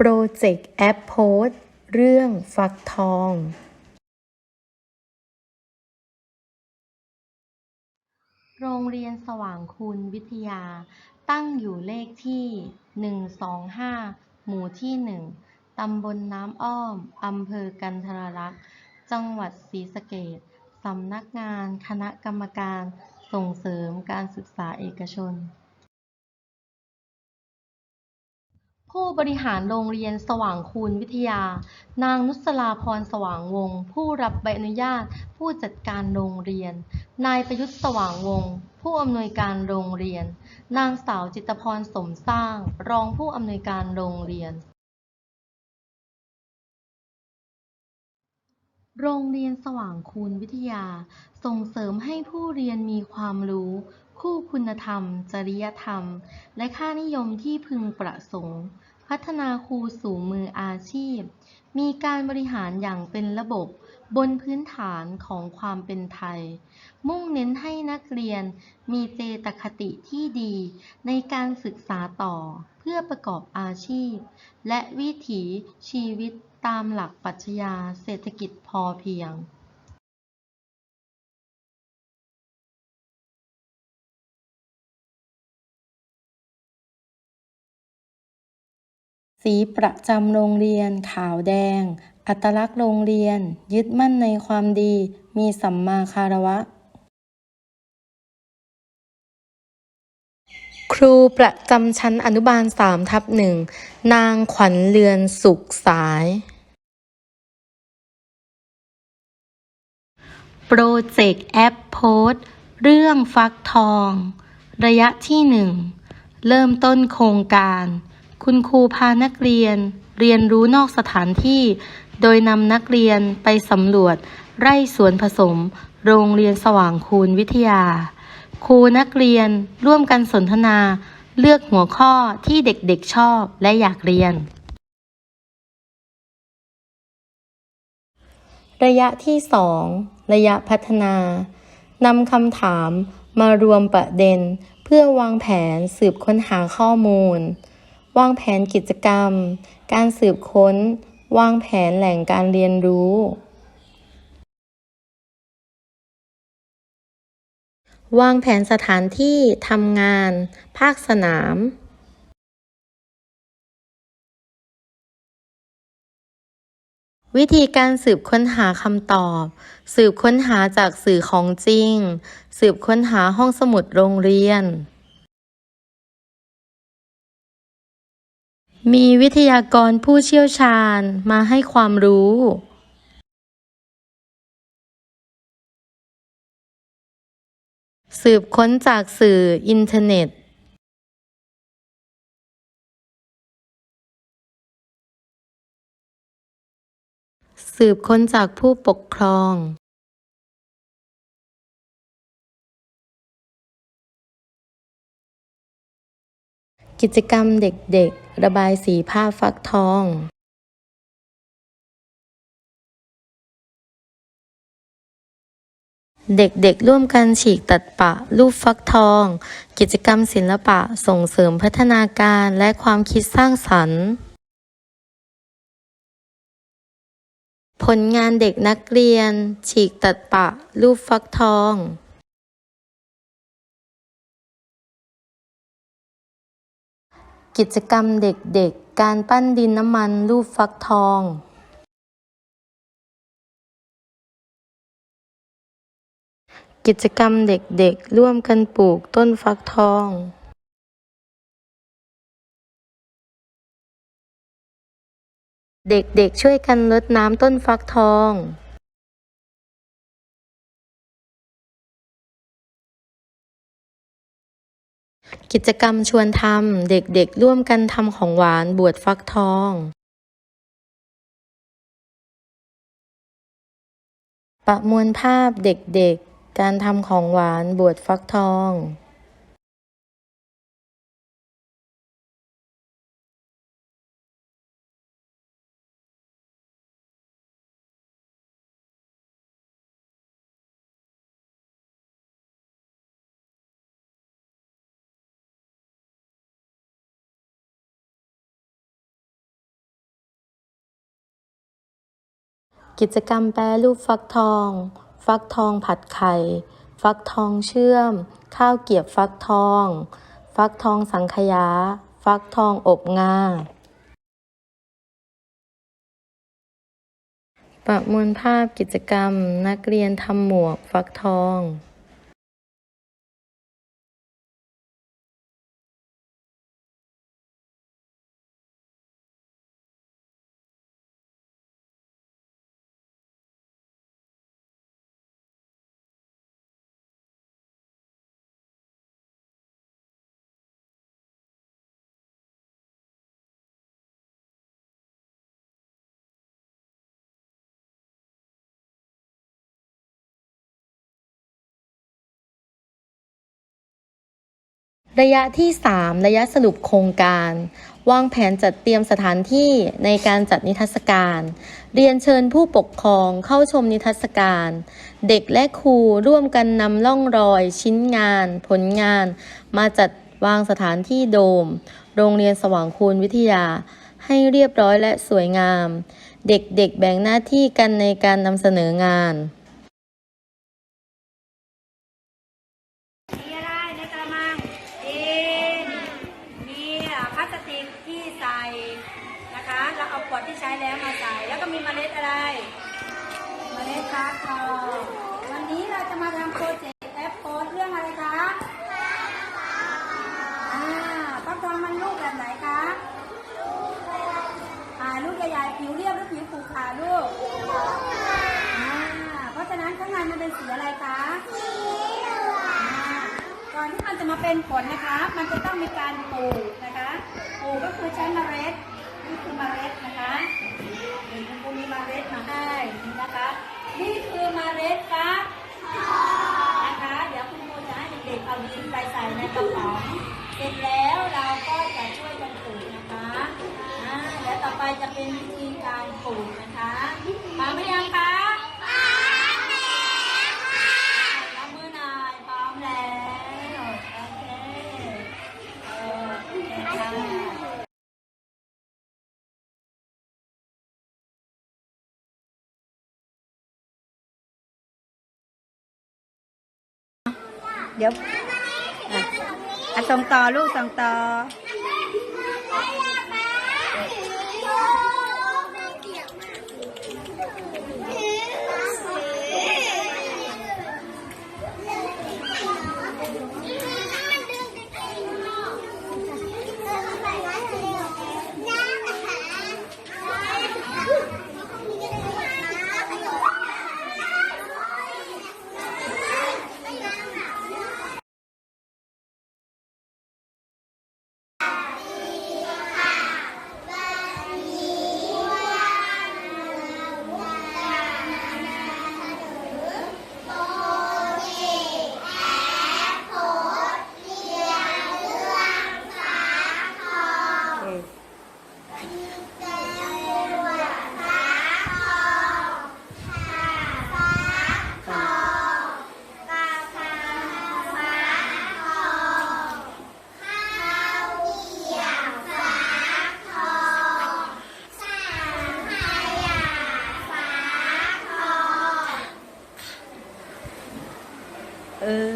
โปรเจกต์แอปโพสเรื่องฟักทอง โรงเรียนสว่างคุณวิทยา ตั้งอยู่เลขที่ 125 หมู่ที่ 1 ตำบลน้ำอ้อม อำเภอกันทรลักษ์ จังหวัดศรีสะเกษสำนักงานคณะกรรมการส่งเสริมการศึกษาเอกชน ผู้บริหารโรงเรียนสว่างคูณวิทยา นางนุสราพรสว่างวงศ์ผู้รับใบอนุญาต ผู้จัดการโรงเรียน นายประยุทธ์สว่างวงศ์ผู้อำนวยการโรงเรียน นางสาวจิตพรสมสร้าง รองผู้อำนวยการโรงเรียน โรงเรียนสว่างคูณวิทยา ส่งเสริมให้ผู้เรียนมีความรู้ คู่คุณธรรม จริยธรรม และค่านิยมที่พึงประสงค์ พัฒนาครูสู่มืออาชีพ มีการบริหารอย่างเป็นระบบบนพื้นฐานของความเป็นไทย มุ่งเน้นให้นักเรียนมีเจตคติที่ดีในการศึกษาต่อเพื่อประกอบอาชีพ และวิถีชีวิตตามหลักปรัชญาเศรษฐกิจพอเพียง สีประจำโรงเรียนขาวแดง อัตลักษณ์โรงเรียน ยึดมั่นในความดี มีสัมมาคารวะ ครูประจำชั้นอนุบาลสามทับหนึ่งนางขวัญเรือนสุขสาย โปรเจกต์แอปโพสต์เรื่องฟักทอง ระยะที่หนึ่ง เริ่มต้นโครงการ คุณครูพานักเรียน เรียนรู้นอกสถานที่ โดยนำนักเรียนไปสำรวจ ไร่สวนผสม โรงเรียนสว่างคูณวิทยา ครูนักเรียนร่วมกันสนทนา เลือกหัวข้อที่เด็กๆชอบและอยากเรียน ระยะที่สองระยะพัฒนานำคำถามมารวมประเด็น เพื่อวางแผนสืบค้นหาข้อมูล วางแผนกิจกรรม การสืบค้น วางแผนแหล่งการเรียนรู้ วางแผนสถานที่ทำงาน ภาคสนาม วิธีการสืบค้นหาคำตอบ สืบค้นหาจากสื่อของจริง สืบค้นหาห้องสมุดโรงเรียน มีวิทยากรผู้เชี่ยวชาญมาให้ความรู้สืบค้นจากสื่ออินเทอร์เน็ต สืบค้นจากผู้ปกครอง กิจกรรมเด็กๆ ระบายสีภาฟักทอง เด็กๆ ร่วมกันฉีกตัดปะรูปฟักทอง กิจกรรมศิลปะส่งเสริมพัฒนาการและความคิดสร้างสรรค์ ผลงานเด็กนักเรียน ฉีกตัดปะรูปฟักทอง กิจกรรมเด็กๆ การปั้นดินน้ำมันรูปฟักทองกิจกรรมเด็กๆ ร่วมกันปลูกต้นฟักทอง เด็กๆ ช่วยกันรดน้ำต้นฟักทอง กิจกรรมชวนทำ เด็กๆ ร่วมกันทำของหวานบวชฟักทอง ประมวลภาพเด็กๆ การทำของหวานบวชฟักทอง กิจกรรมแปรรูปฟักทอง ฟักทองผัดไข่ ฟักทองเชื่อม ข้าวเกียบฟักทอง ฟักทองสังขยา ฟักทองอบงา ประมวลภาพกิจกรรมนักเรียนทำหมวกฟักทอง ระยะที่ 3 ระยะสรุปโครงการ วางแผนจัดเตรียมสถานที่ในการจัดนิทรรศการ เรียนเชิญผู้ปกครองเข้าชมนิทรรศการ เด็กและครูร่วมกันนำล่องรอยชิ้นงาน ผลงาน มาจัดวางสถานที่โดม โรงเรียนสว่างคูณวิทยา ให้เรียบร้อยและสวยงาม เด็กๆแบ่งหน้าที่กันในการนำเสนองาน มีอะไรในกระมังดินมีพลาสติกที่ใส่นะคะ แล้วเอาขวดที่ใช้แล้วมาใส่ แล้วก็มีเมล็ดอะไร เมล็ดฟักทองวันนี้เราจะมาทำโปรเจกต์แอปโพสเรื่องอะไรคะอ่าฟักทองมันลูกแบบไหนคะอ่าลูกใหญ่ๆผิวเรียบหรือผิวขรุขระลูกอ่าเพราะฉะนั้นข้างในมันเป็นสีอะไรคะ ก่อนที่ มาเป็นผลนะคะ มันจะต้องมีการปลูกนะคะ ปลูกก็คือใช้เมล็ด นี่คือเมล็ดนะคะนี่คุณมีเมล็ดมาให้นะคะ นี่คือเมล็ดฟักนะคะ เดี๋ยวคุณครูจะให้เด็กๆเอาดินไปใส่ในกระป๋องเสร็จแล้วเราก็จะช่วยกันปลูกนะคะ อ่าเดี๋ยวต่อไปจะเป็นวิธีการปลูกนะคะพร้อมหรือยังคะรับมือหน่อยพร้อมแล้ว โอเคเออโอเคค่ะ เดี๋ยวอะส่งต่อลูกส่งต่อ Uh...